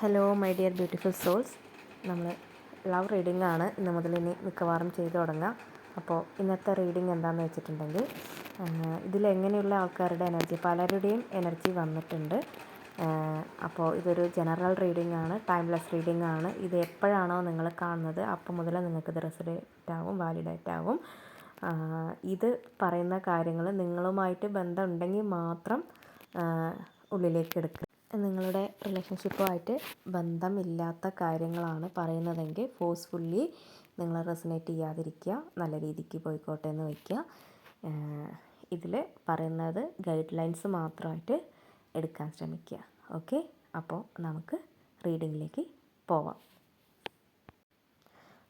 Hello my dear beautiful souls നമ്മൾ love reading ആണ് ഇന്ന് മുതൽ ഇനി മിക്കവാറും ചെയ്തു തുടങ്ങാം. അപ്പോൾ ഇന്നത്തെ റീഡിംഗ് എന്താണെന്ന് വെച്ചിട്ടുണ്ടെങ്കിൽ ഇതിലെങ്ങനെയുള്ള ആൾക്കാരുടെ എനർജി പലരുടെയും എനർജി വന്നിട്ടുണ്ട്. അപ്പോൾ ഇതൊരു ജനറൽ റീഡിംഗ് ആണ് ടൈംലെസ് റീഡിംഗ് ആണ്. ഇത് എപ്പോഴാണോ നിങ്ങൾ കാണുന്നത് അപ്പോൾ മുതൽ നിങ്ങൾക്ക് ഇത് റെസിഡേറ്റ് ആവും വാലിഡേറ്റ് ആവും. ഇത് പറയുന്ന കാര്യങ്ങൾ നിങ്ങളുമായിട്ട് ബന്ധമുണ്ടെങ്കിൽ മാത്രം ഉള്ളിലേക്ക് എടുക്കുക. നിങ്ങളുടെ റിലേഷൻഷിപ്പുമായിട്ട് ബന്ധമില്ലാത്ത കാര്യങ്ങളാണ് പറയുന്നതെങ്കിൽ ഫോഴ്സ്ഫുള്ളി നിങ്ങൾ റെസനേറ്റ് ചെയ്യാതിരിക്കുക നല്ല രീതിക്ക് പോയിക്കോട്ടെ എന്ന് വയ്ക്കുക ഇതിൽ പറയുന്നത് ഗൈഡ് ലൈൻസ് മാത്രമായിട്ട് എടുക്കാൻ ശ്രമിക്കുക. ഓക്കെ അപ്പോൾ നമുക്ക് റീഡിങ്ങിലേക്ക് പോവാം.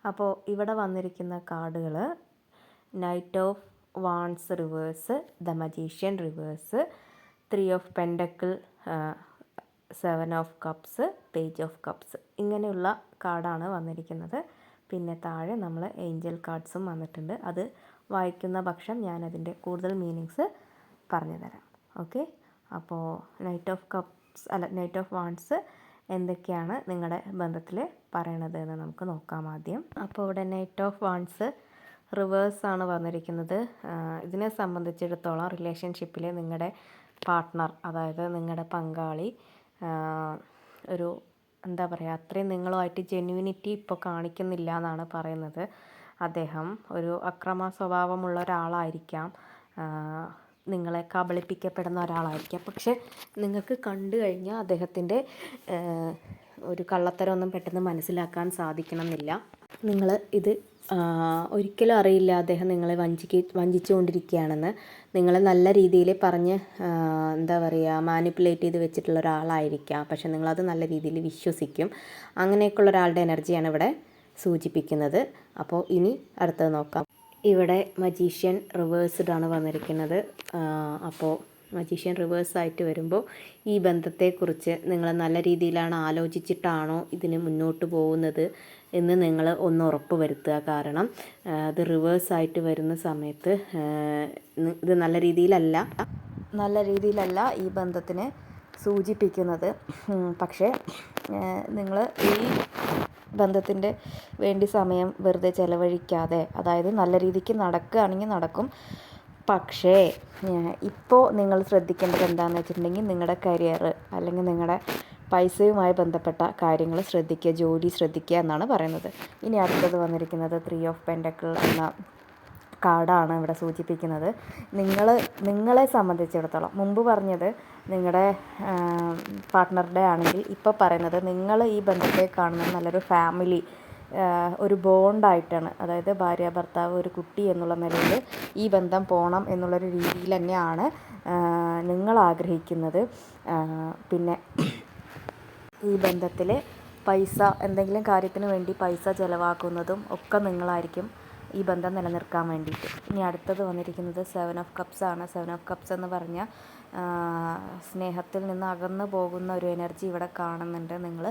അപ്പോൾ ഇവിടെ വന്നിരിക്കുന്ന കാർഡുകൾ knight of wands reverse the magician reverse three of pentacle seven of cups page of cups ഇങ്ങനെയുള്ള കാർഡാണ് വന്നിരിക്കുന്നത്. പിന്നെ താഴെ നമ്മൾ ഏഞ്ചൽ കാർഡ്സും വന്നിട്ടുണ്ട്. അത് വായിക്കുന്ന പക്ഷം ഞാൻ ഞാനതിന്റെ കൂടുതൽ മീനിങ്സ് പറഞ്ഞു തരാം. ഓക്കെ? അപ്പോൾ നൈറ്റ് ഓഫ് കപ്സ് അല്ല നൈറ്റ് ഓഫ് വാൺസ് എന്തൊക്കെയാണ് നിങ്ങളുടെ ബന്ധത്തിൽ പറയണത് എന്ന് നമുക്ക് നോക്കാം ആദ്യം. അപ്പോൾ ഇവിടെ നൈറ്റ് ഓഫ് വാൺസ് റിവേഴ്സ് ആണ് വന്നിരിക്കുന്നത്. ഇതിനെ സംബന്ധിച്ചിടത്തോളം റിലേഷൻഷിപ്പിൽ നിങ്ങളുടെ പാർട്ട്ണർ അതായത് നിങ്ങളുടെ പങ്കാളി ഒരു എന്താ പറയുക അത്രയും നിങ്ങളുമായിട്ട് ജെന്യൂനിറ്റി ഇപ്പോൾ കാണിക്കുന്നില്ല എന്നാണ് പറയുന്നത്. അദ്ദേഹം ഒരു അക്രമ സ്വഭാവമുള്ള ഒരാളായിരിക്കാം. നിങ്ങളെ കബളിപ്പിക്കപ്പെടുന്ന ഒരാളായിരിക്കാം. പക്ഷെ നിങ്ങൾക്ക് കണ്ടു കഴിഞ്ഞാൽ അദ്ദേഹത്തിന്റെ ഒരു കള്ളത്തരമൊന്നും പെട്ടെന്ന് മനസ്സിലാക്കാൻ സാധിക്കണമെന്നില്ല. നിങ്ങൾ ഇത് ഒരിക്കലും അറിയില്ല അദ്ദേഹം നിങ്ങളെ വഞ്ചിക്ക് വഞ്ചിച്ചുകൊണ്ടിരിക്കുകയാണെന്ന്. നിങ്ങളെ നല്ല രീതിയിൽ പറഞ്ഞ് എന്താ പറയുക മാനിപ്പുലേറ്റ് ചെയ്ത് വെച്ചിട്ടുള്ള ഒരാളായിരിക്കാം. പക്ഷെ നിങ്ങളത് നല്ല രീതിയിൽ വിശ്വസിക്കും. അങ്ങനെയൊക്കെയുള്ള ഒരാളുടെ എനർജിയാണ് ഇവിടെ സൂചിപ്പിക്കുന്നത്. അപ്പോൾ ഇനി അടുത്തത് നോക്കാം. ഇവിടെ മജീഷ്യൻ റിവേഴ്സ്ഡ് ആണ് വന്നിരിക്കുന്നത്. അപ്പോൾ മജീഷ്യൻ റിവേഴ്സ് ആയിട്ട് വരുമ്പോൾ ഈ ബന്ധത്തെക്കുറിച്ച് നിങ്ങൾ നല്ല രീതിയിലാണ് ആലോചിച്ചിട്ടാണോ ഇതിന് മുന്നോട്ട് പോകുന്നത് എന്ന് നിങ്ങൾ ഒന്ന് ഉറപ്പ് വരുത്തുക. കാരണം അത് റിവേഴ്സ് ആയിട്ട് വരുന്ന സമയത്ത് ഇത് നല്ല രീതിയിലല്ല നല്ല രീതിയിലല്ല ഈ ബന്ധത്തിനെ സൂചിപ്പിക്കുന്നത്. പക്ഷേ നിങ്ങൾ ഈ ബന്ധത്തിന്റെ വേണ്ടി സമയം വെറുതെ ചിലവഴിക്കാതെ അതായത് നല്ല രീതിക്ക് നടക്കുകയാണെങ്കിൽ നടക്കും പക്ഷേ ഇപ്പോൾ നിങ്ങൾ ശ്രദ്ധിക്കേണ്ടത് എന്താണെന്ന് വെച്ചിട്ടുണ്ടെങ്കിൽ നിങ്ങളുടെ കരിയർ അല്ലെങ്കിൽ നിങ്ങളുടെ പൈസയുമായി ബന്ധപ്പെട്ട കാര്യങ്ങൾ ശ്രദ്ധിക്കുക ജോലി ശ്രദ്ധിക്കുക എന്നാണ് പറയുന്നത്. ഇനി അടുത്തത് വന്നിരിക്കുന്നത് ത്രീ ഓഫ് പെൻഡക്കിൾ എന്ന കാർഡാണ് ഇവിടെ സൂചിപ്പിക്കുന്നത്. നിങ്ങൾ നിങ്ങളെ സംബന്ധിച്ചിടത്തോളം മുമ്പ് പറഞ്ഞത് നിങ്ങളുടെ പാർട്ട്ണറുടെ ആണെങ്കിൽ ഇപ്പോൾ പറയുന്നത് നിങ്ങൾ ഈ ബന്ധത്തെ കാണുന്നത് നല്ലൊരു ഫാമിലി ഒരു ബോണ്ടായിട്ടാണ്. അതായത് ഭാര്യ ഭർത്താവ് ഒരു കുട്ടി എന്നുള്ള നിലയിൽ ഈ ബന്ധം പോകണം എന്നുള്ളൊരു രീതിയിൽ തന്നെയാണ് നിങ്ങൾ ആഗ്രഹിക്കുന്നത്. പിന്നെ ഈ ബന്ധത്തിൽ പൈസ എന്തെങ്കിലും കാര്യത്തിന് വേണ്ടി പൈസ ചിലവാക്കുന്നതും ഒക്കെ നിങ്ങളായിരിക്കും ഈ ബന്ധം നിലനിർത്താൻ വേണ്ടിയിട്ട്. ഇനി അടുത്തത് വന്നിരിക്കുന്നത് സെവൻ ഓഫ് കപ്സ് ആണ്. സെവൻ ഓഫ് കപ്സ് എന്ന് പറഞ്ഞാൽ സ്നേഹത്തിൽ നിന്ന് അകന്നു പോകുന്ന ഒരു എനർജി ഇവിടെ കാണുന്നുണ്ട്. നിങ്ങൾ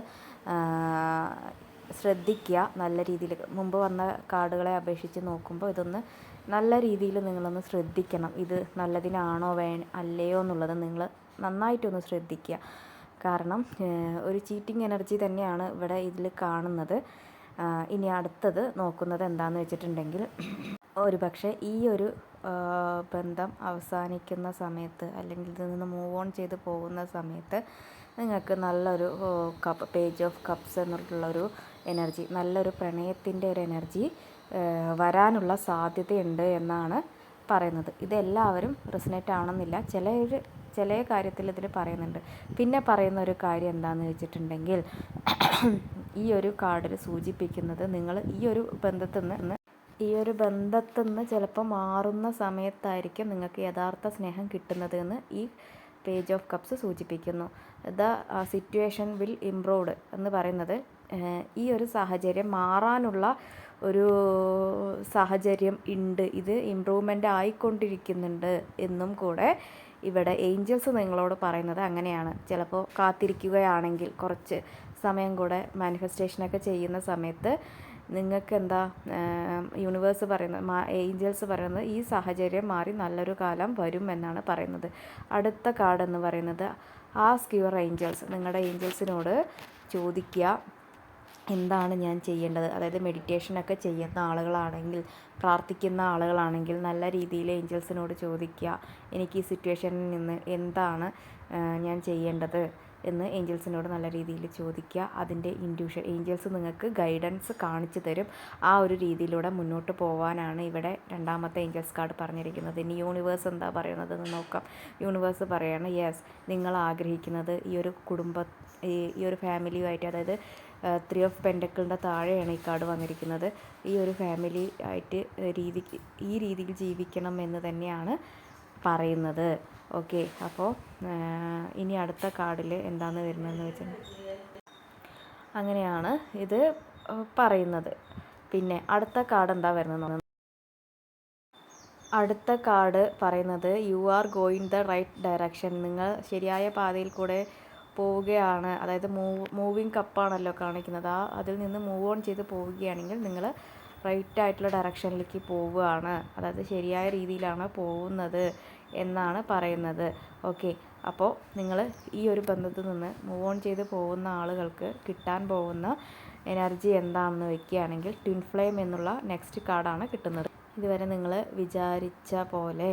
ശ്രദ്ധിക്കുക നല്ല രീതിയിൽ. മുമ്പ് വന്ന കാർഡുകളെ അപേക്ഷിച്ച് നോക്കുമ്പോൾ ഇതൊന്ന് നല്ല രീതിയിൽ നിങ്ങളൊന്ന് ശ്രദ്ധിക്കണം. ഇത് നല്ലതിനാണോ വേ അല്ലയോ എന്നുള്ളത് നിങ്ങൾ നന്നായിട്ടൊന്ന് ശ്രദ്ധിക്കുക. കാരണം ഒരു ചീറ്റിംഗ് എനർജി തന്നെയാണ് ഇവിടെ ഇതിൽ കാണുന്നത്. ഇനി അടുത്തത് നോക്കുന്നത് എന്താണെന്ന് വെച്ചിട്ടുണ്ടെങ്കിൽ ഒരു പക്ഷേ ഈ ഒരു ബന്ധം അവസാനിക്കുന്ന സമയത്ത് അല്ലെങ്കിൽ ഇതിൽ നിന്ന് മൂവ് ഓൺ ചെയ്ത് പോകുന്ന സമയത്ത് നിങ്ങൾക്ക് നല്ലൊരു കപ്പ് പേജ് ഓഫ് കപ്സ് എന്നുള്ളൊരു എനർജി നല്ലൊരു പ്രണയത്തിന്റെ ഒരു എനർജി വരാനുള്ള സാധ്യതയുണ്ട് എന്നാണ് പറയുന്നത്. ഇതെല്ലാവരും റിസനേറ്റ് ആവണമെന്നില്ല ചില ചില കാര്യത്തിൽ ഇതിൽ പറയുന്നുണ്ട്. പിന്നെ പറയുന്ന ഒരു കാര്യം എന്താണെന്ന് വെച്ചിട്ടുണ്ടെങ്കിൽ ഈ ഒരു കാർഡിൽ സൂചിപ്പിക്കുന്നത് നിങ്ങൾ ഈ ഒരു ബന്ധത്തിൽ നിന്ന് ഈ ഒരു ബന്ധത്തിൽ നിന്ന് ചിലപ്പോൾ മാറുന്ന സമയത്തായിരിക്കും നിങ്ങൾക്ക് യഥാർത്ഥ സ്നേഹം കിട്ടുന്നത് എന്ന് ഈ പേജ് ഓഫ് കപ്സ് സൂചിപ്പിക്കുന്നു. ദ സിറ്റുവേഷൻ വിൽ ഇംപ്രൂവ്ഡ് എന്ന് പറയുന്നത് ഈ ഒരു സാഹചര്യം മാറാനുള്ള ഒരു സാഹചര്യം ഉണ്ട്. ഇത് ഇമ്പ്രൂവ്മെന്റ് ആയിക്കൊണ്ടിരിക്കുന്നുണ്ട് എന്നും കൂടെ ഇവിടെ ഏഞ്ചൽസ് നിങ്ങളോട് പറയുന്നത് അങ്ങനെയാണ്. ചിലപ്പോൾ കാത്തിരിക്കുകയാണെങ്കിൽ കുറച്ച് സമയം കൂടെ മാനിഫെസ്റ്റേഷനൊക്കെ ചെയ്യുന്ന സമയത്ത് നിങ്ങൾക്ക് എന്താ യൂണിവേഴ്സ് പറയുന്നത് ഏഞ്ചൽസ് പറയുന്നത് ഈ സാഹചര്യം മാറി നല്ലൊരു കാലം വരും എന്നാണ് പറയുന്നത്. അടുത്ത കാർഡ് എന്ന് പറയുന്നത് ആസ്ക് യുവർ ഏഞ്ചൽസ് നിങ്ങളുടെ ഏഞ്ചൽസിനോട് ചോദിക്കുക. എന്താണ് ഞാൻ ചെയ്യേണ്ടത്? അതായത് മെഡിറ്റേഷനൊക്കെ ചെയ്യുന്ന ആളുകളാണെങ്കിൽ പ്രാർത്ഥിക്കുന്ന ആളുകളാണെങ്കിൽ നല്ല രീതിയിൽ ഏഞ്ചൽസിനോട് ചോദിക്കുക. എനിക്ക് ഈ സിറ്റുവേഷനിൽ നിന്ന് എന്താണ് ഞാൻ ചെയ്യേണ്ടത് എന്ന് ഏഞ്ചൽസിനോട് നല്ല രീതിയിൽ ചോദിക്കുക. അതിന്റെ ഇൻഡ്യൂഷൻ ഏഞ്ചൽസ് നിങ്ങൾക്ക് ഗൈഡൻസ് കാണിച്ചു തരും. ആ ഒരു രീതിയിലൂടെ മുന്നോട്ട് പോകാനാണ് ഇവിടെ രണ്ടാമത്തെ ഏഞ്ചൽസ് കാർഡ് പറഞ്ഞിരിക്കുന്നത്. ഇനി യൂണിവേഴ്സ് എന്താ പറയുന്നതെന്ന് നോക്കാം. യൂണിവേഴ്സ് പറയാണ് യെസ് നിങ്ങൾ ആഗ്രഹിക്കുന്നത് ഈ ഒരു കുടുംബ ഈ ഒരു ഫാമിലിയുമായിട്ട് അതായത് ത്രീ ഓഫ് പെൻഡക്കിളിന്റെ താഴെയാണ് ഈ കാർഡ് വന്നിരിക്കുന്നത്. ഈ ഒരു ഫാമിലി ആയിട്ട് രീതി ഈ രീതിയിൽ ജീവിക്കണം എന്ന് തന്നെയാണ് പറയുന്നത്. ഓക്കെ അപ്പോൾ ഇനി അടുത്ത കാർഡിൽ എന്താണ് വരുന്നതെന്ന് വെച്ചാൽ അങ്ങനെയാണ് ഇത് പറയുന്നത്. പിന്നെ അടുത്ത കാർഡ് എന്താ വരുന്നത് അടുത്ത കാർഡ് പറയുന്നത് you are going the right direction നിങ്ങൾ ശരിയായ പാതയിൽ കൂടെ പോവുകയാണ്. അതായത് മൂവ് മൂവിങ് കപ്പാണല്ലോ കാണിക്കുന്നത്. ആ അതിൽ നിന്ന് മൂവ് ഓൺ ചെയ്ത് പോവുകയാണെങ്കിൽ നിങ്ങൾ റൈറ്റ് ആയിട്ടുള്ള ഡയറക്ഷനിലേക്ക് പോവുകയാണ്. അതായത് ശരിയായ രീതിയിലാണ് പോകുന്നത് എന്നാണ് പറയുന്നത്. ഓക്കെ അപ്പോൾ നിങ്ങൾ ഈ ഒരു ബന്ധത്തിൽ നിന്ന് മൂവ് ഓൺ ചെയ്ത് പോകുന്ന ആളുകൾക്ക് കിട്ടാൻ പോകുന്ന എനർജി എന്താണെന്ന് വെക്കുകയാണെങ്കിൽ ട്വിൻ ഫ്ലെയിം എന്നുള്ള നെക്സ്റ്റ് കാർഡാണ് കിട്ടുന്നത്. ഇതുവരെ നിങ്ങൾ വിചാരിച്ച പോലെ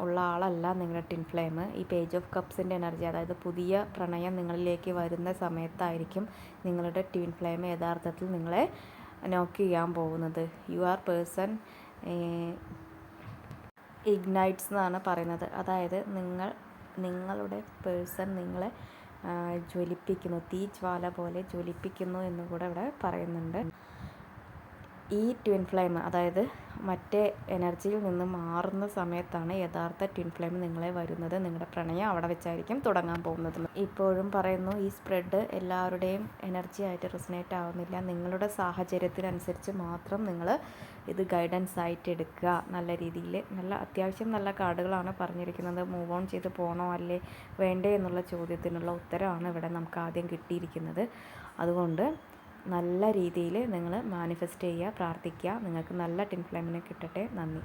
ഉള്ള ആളല്ല നിങ്ങളുടെ ടിൻ ഫ്ലെയിം. ഈ പേജ് ഓഫ് കപ്സിന്റെ എനർജി അതായത് പുതിയ പ്രണയം നിങ്ങളിലേക്ക് വരുന്ന സമയത്തായിരിക്കും നിങ്ങളുടെ ട്വിൻ ഫ്ലെയിം യഥാർത്ഥത്തിൽ നിങ്ങളെ നോക്ക് ചെയ്യാൻ പോകുന്നത്. യു ആർ പേഴ്സൺ ഇഗ്നൈറ്റ്സ് എന്നാണ് പറയുന്നത്. അതായത് നിങ്ങൾ നിങ്ങളുടെ പേഴ്സൺ നിങ്ങളെ ജ്വലിപ്പിക്കുന്നു. തീ ജ്വാല പോലെ ജ്വലിപ്പിക്കുന്നു എന്ന് കൂടെ ഇവിടെ പറയുന്നുണ്ട്. ഈ ട്വിൻ ഫ്ലെയിം അതായത് മറ്റേ എനർജിയിൽ നിന്ന് മാറുന്ന സമയത്താണ് യഥാർത്ഥ ട്വിൻ ഫ്ലെയിം നിങ്ങളെ വരുന്നത്. നിങ്ങളുടെ പ്രണയം അവിടെ വെച്ചായിരിക്കും തുടങ്ങാൻ പോകുന്നത്. ഇപ്പോഴും പറയുന്നു ഈ സ്പ്രെഡ് എല്ലാവരുടെയും എനർജി ആയിട്ട് റിസനേറ്റ് ആവുന്നില്ല. നിങ്ങളുടെ സാഹചര്യത്തിനനുസരിച്ച് മാത്രം നിങ്ങൾ ഇത് ഗൈഡൻസ് ആയിട്ട് എടുക്കുക. നല്ല രീതിയിൽ നല്ല അത്യാവശ്യം നല്ല കാർഡുകളാണ് പറഞ്ഞിരിക്കുന്നത്. മൂവ് ഓൺ ചെയ്ത് പോകണോ അല്ലേ വേണ്ടേ എന്നുള്ള ചോദ്യത്തിനുള്ള ഉത്തരമാണ് ഇവിടെ നമുക്ക് ആദ്യം കിട്ടിയിരിക്കുന്നത്. അതുകൊണ്ട് നല്ല രീതിയിൽ നിങ്ങൾ മാനിഫെസ്റ്റ് ചെയ്യുക പ്രാർത്ഥിക്കുക. നിങ്ങൾക്ക് നല്ല ടിൻ ഫ്ലെയിമിനെ കിട്ടട്ടെ. നന്ദി.